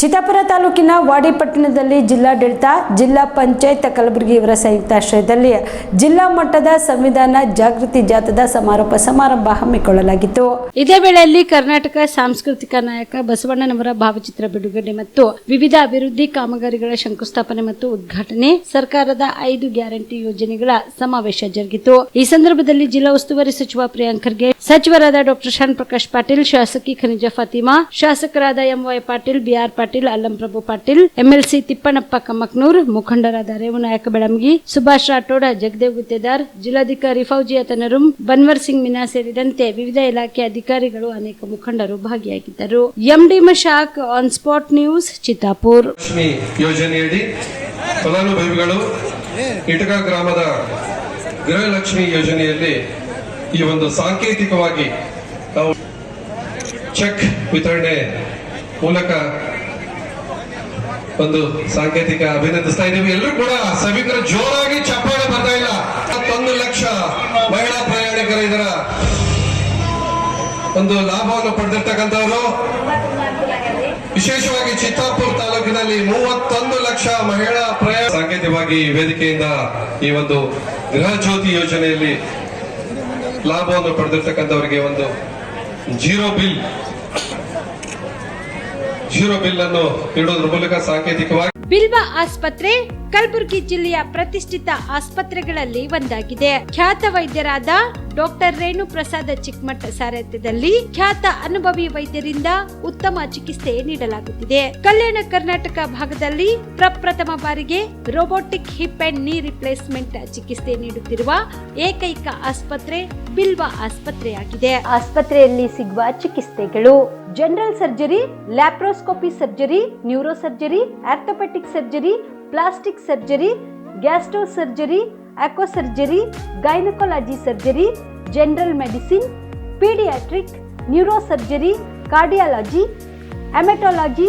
ಚಿತ್ತಾಪುರ ತಾಲೂಕಿನ ವಾಡಿಪಟ್ಟಣದಲ್ಲಿ ಜಿಲ್ಲಾಡಳಿತ, ಜಿಲ್ಲಾ ಪಂಚಾಯತ್ ಕಲಬುರಗಿಯವರ ಸಂಯುಕ್ತಾಶ್ರಯದಲ್ಲಿ ಜಿಲ್ಲಾ ಮಟ್ಟದ ಸಂವಿಧಾನ ಜಾಗೃತಿ ಜಾಥಾದ ಸಮಾರೋಪ ಸಮಾರಂಭ ಹಮ್ಮಿಕೊಳ್ಳಲಾಗಿತ್ತು. ಇದೇ ವೇಳೆಯಲ್ಲಿ ಕರ್ನಾಟಕ ಸಾಂಸ್ಕೃತಿಕ ನಾಯಕ ಬಸವಣ್ಣನವರ ಭಾವಚಿತ್ರ ಬಿಡುಗಡೆ ಮತ್ತು ವಿವಿಧ ಅಭಿವೃದ್ಧಿ ಕಾಮಗಾರಿಗಳ ಶಂಕುಸ್ಥಾಪನೆ ಮತ್ತು ಉದ್ಘಾಟನೆ ಸರ್ಕಾರದ ಐದು ಗ್ಯಾರಂಟಿ ಯೋಜನೆಗಳ ಸಮಾವೇಶ ಜರುಗಿತು. ಈ ಸಂದರ್ಭದಲ್ಲಿ ಜಿಲ್ಲಾ ಉಸ್ತುವಾರಿ ಸಚಿವ ಪ್ರಿಯಾಂಕ್ ಖರ್ಗೆ, ಸಚಿವರಾದ ಡಾಕ್ಟರ್ ಶಾನ್ ಪ್ರಕಾಶ್ ಪಾಟೀಲ್, ಶಾಸಕಿ ಖನಿಜ ಫಾತಿಮಾ, ಶಾಸಕರಾದ M Y Patil B R Allamprabhu Patil, MLC Tippanappa Kamaknoor, ಮುಖಂಡರಾದ ರೇವನಾಯಕ ಬೆಳಮಗಿ ಸುಭಾಷ್ ರಾಠೋಡ, ಜಗದೇವ್ ಗುತ್ತೇದಾರ್, ಜಿಲ್ಲಾಧಿಕಾರಿ ಫೌಜಿಯಾ ತನರುಂ, ಬನ್ವರ್ ಸಿಂಗ್ ಮಿನಾ ಸೇರಿದಂತೆ ವಿವಿಧ ಇಲಾಖೆ ಅಧಿಕಾರಿಗಳು ಅನೇಕ ಮುಖಂಡರು ಭಾಗಿಯಾಗಿದ್ದರು. MD Mashak, on spot news, Chittapur. ಯೋಜನೆಯಡಿ ಫಲಾನುಭವಿಗಳು ಇಟಕ ಗ್ರಾಮದ ಗೃಹಲಕ್ಷ್ಮಿ ಯೋಜನೆಯಲ್ಲಿ ಈ ಒಂದು ಸಾಂಕೇತಿಕವಾಗಿ ಚೆಕ್ ವಿತರಣೆ ಮೂಲಕ ಒಂದು ಸಾಂಕೇತಿಕ ಅಭಿನಂದಿಸ್ತಾ ಇದ್ದೀವಿ. ಎಲ್ಲರೂ ಕೂಡ ಸವಿಂದ್ರ ಜೋರಾಗಿ ಚಪ್ಪಾಳೆ ಬರ್ತಾ ಇಲ್ಲ. ಹತ್ತೊಂದು ಲಕ್ಷ ಮಹಿಳಾ ಪ್ರಯಾಣಿಕರ ಇದರ ಒಂದು ಲಾಭವನ್ನು ಪಡೆದಿರ್ತಕ್ಕಂಥವರು. ವಿಶೇಷವಾಗಿ ಚಿತ್ತಾಪುರ ತಾಲೂಕಿನಲ್ಲಿ ಮೂವತ್ತೊಂದು ಲಕ್ಷ ಮಹಿಳಾ ಪ್ರಯಾಣ ಸಾಂಕೇತಿಕವಾಗಿ ವೇದಿಕೆಯಿಂದ ಈ ಒಂದು ಗೃಹ ಜ್ಯೋತಿ ಯೋಜನೆಯಲ್ಲಿ ಲಾಭವನ್ನು ಪಡೆದಿರ್ತಕ್ಕಂಥವರಿಗೆ ಒಂದು ಜೀರೋ ಬಿಲ್ ಜೀರೋ ಬಿಲ್ ಅನ್ನು ನೀಡೋದ್ರ ಮೂಲಕ ಸಾಂಕೇತಿಕವಾಗಿ ಬಿಲ್ವ ಆಸ್ಪತ್ರೆ ಕಲಬುರಗಿ ಜಿಲ್ಲೆಯ ಪ್ರತಿಷ್ಠಿತ ಆಸ್ಪತ್ರೆಗಳಲ್ಲಿ ಒಂದಾಗಿದೆ. ಖ್ಯಾತ ವೈದ್ಯರಾದ ಡಾಕ್ಟರ್ ರೇಣು ಪ್ರಸಾದ ಚಿಕ್ಕಮಠ ಸಾರಥ್ಯದಲ್ಲಿ ಖ್ಯಾತ ಅನುಭವಿ ವೈದ್ಯರಿಂದ ಉತ್ತಮ ಚಿಕಿತ್ಸೆ ನೀಡಲಾಗುತ್ತಿದೆ. ಕಲ್ಯಾಣ ಕರ್ನಾಟಕ ಭಾಗದಲ್ಲಿ ಪ್ರಪ್ರಥಮ ಬಾರಿಗೆ robotic hip and knee replacement ಚಿಕಿತ್ಸೆ ನೀಡುತ್ತಿರುವ ಏಕೈಕ ಆಸ್ಪತ್ರೆ ಬಿಲ್ವ ಆಸ್ಪತ್ರೆಯಾಗಿದೆ. ಆಸ್ಪತ್ರೆಯಲ್ಲಿ ಸಿಗುವ ಚಿಕಿತ್ಸೆಗಳು general surgery laparoscopy surgery neuro surgery orthopaedic surgery plastic surgery gastro surgery echo surgery gynaecology surgery general medicine paediatric neuro surgery cardiology haematology